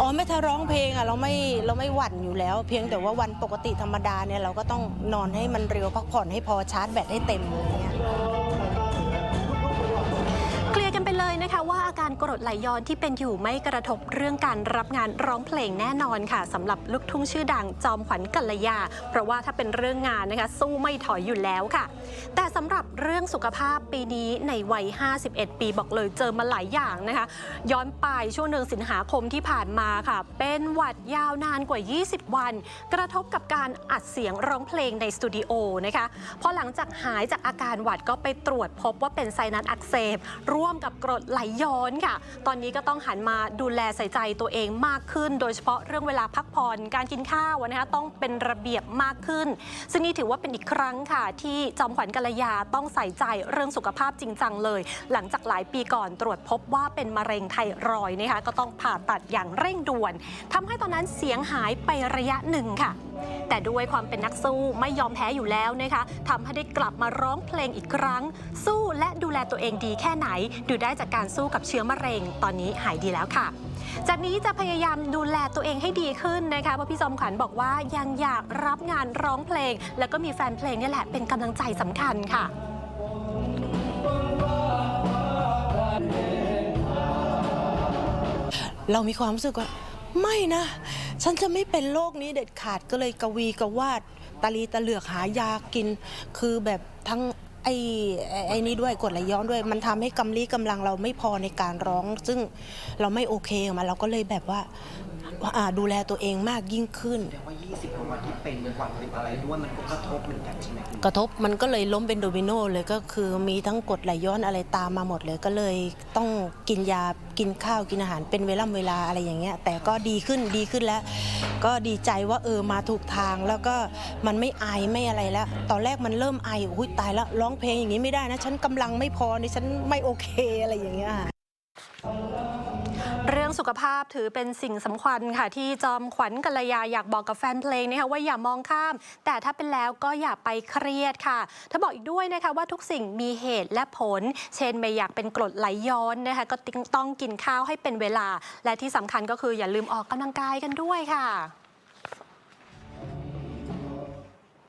อ๋อไม่ถ้าร้องเพลงอะเราไม่เราไม่หวั่นอยู่แล้ว เพียงแต่ว่าวันปกติธรรมดาเนี่ยเราก็ต้องนอนให้มันเร็วพักผ่อนให้พอชาร์จแบตให้เต็มอะไรเงี้ย กรกรดไหลย้อนที่เป็นอยู่ไม่กระทบเรื่องการรับงานร้องเพลงแน่นอนค่ะสำหรับลูกทุ่งชื่อดังจอมขวัญกัลยา เพราะว่าถ้าเป็นเรื่องงานนะคะ สู้ไม่ถอยอยู่แล้วค่ะ แต่สำหรับเรื่องสุขภาพปีนี้ในวัย 51 ปีบอกเลยเจอมาหลายอย่างนะคะ ย้อนไปช่วงเดือนสิงหาคมที่ผ่านมาค่ะ เป็นหวัดยาวนานกว่า 20 วัน กระทบกับการอัดเสียงร้องเพลงในสตูดิโอนะคะพอหลังจากหายจากอาการหวัดก็ไปตรวจพบว่าเป็นไซนัสอักเสบร่วมกับกรดไหลย้อนค่ะตอนนี้ก็ต้องหันมาดูแลใส่ใจตัวเองมากขึ้น โดยเฉพาะเรื่องเวลาพักผ่อนการกินข้าวนะคะต้องเป็นระเบียบมากขึ้น ซึ่งนี่ถือว่าเป็นอีกครั้งค่ะ ที่จอมขวัญกัลยาต้องใส่ใจเรื่องสุขภาพจริงจังเลย หลังจากหลายปีก่อนตรวจพบว่าเป็นมะเร็งไทรอยนะคะก็ต้องผ่าตัดอย่างเร่งด่วนทำให้ตอนนั้นเสียงหายไประยะหนึ่งค่ะ แต่ด้วยความเป็นนักสู้ไม่ยอมแพ้อยู่แล้วนะคะทำให้ได้กลับมาร้องเพลงอีกครั้ง สู้และดูแลตัวเองดีแค่ไหน ดูได้จากการสู้กับเชื้อมะเร็ง ตอนนี้หายดีแล้วค่ะจากนี้จะพยายามดูแลตัวเองให้ดีขึ้นนะคะเพราะพี่จอมขวัญบอกว่ายังอยากรับงานร้องเพลง แล้วก็มีแฟนเพลงนี่แหละเป็นกำลังใจสำคัญค่ะเรามีความรู้สึกว่า ไม่นะ ฉันจะไม่เป็นโรคนี้เด็ดขาดก็เลยกวีกวาดตาลีตะเหลือกหายากิน คือแบบทั้งไอ้ไอ้นี่ด้วยกดไหลย้อนด้วย มันทำให้กำลีกำลังเราไม่พอในการร้อง ซึ่งเราไม่โอเคมาเราก็เลยแบบว่า อ่าดูแลตัวเองมากยิ่งขึ้น แต่ว่า 20กว่าวันที่เป็นหวัดเป็นอะไรด้วยมันก็กระทบเหมือนกันใช่ไหมคุณกระทบมันก็เลยล้มเป็นโดมิโนเลยก็คือมีทั้งกรดไหลย้อนอะไรตามมาหมดเลยก็เลยต้องกินยากินข้าวกินอาหารเป็นเวลาเวลาอะไรอย่างเงี้ย แต่ก็ดีขึ้นดีขึ้นแล้ว ก็ดีใจว่าเออมาถูกทางแล้วก็มันไม่ไอไม่อะไรแล้ว ตอนแรกมันเริ่มไออุ้ยตายแล้วร้องเพลงอย่างนี้ไม่ได้นะ ฉันกำลังไม่พอนี่ฉันไม่โอเคอะไรอย่างเงี้ยเรื่องสุขภาพถือเป็นสิ่งสำคัญค่ะ ที่จอมขวัญกัลยาอยากบอกกับแฟนเพลงนะคะว่าอย่ามองข้าม แต่ถ้าเป็นแล้วก็อย่าไปเครียดค่ะเธอบอกอีกด้วยนะคะว่าทุกสิ่งมีเหตุและผล เช่นไม่อยากเป็นกรดไหลย้อนนะคะก็ต้องกินข้าวให้เป็นเวลา และที่สำคัญก็คืออย่าลืมออกกำลังกายกันด้วยค่ะ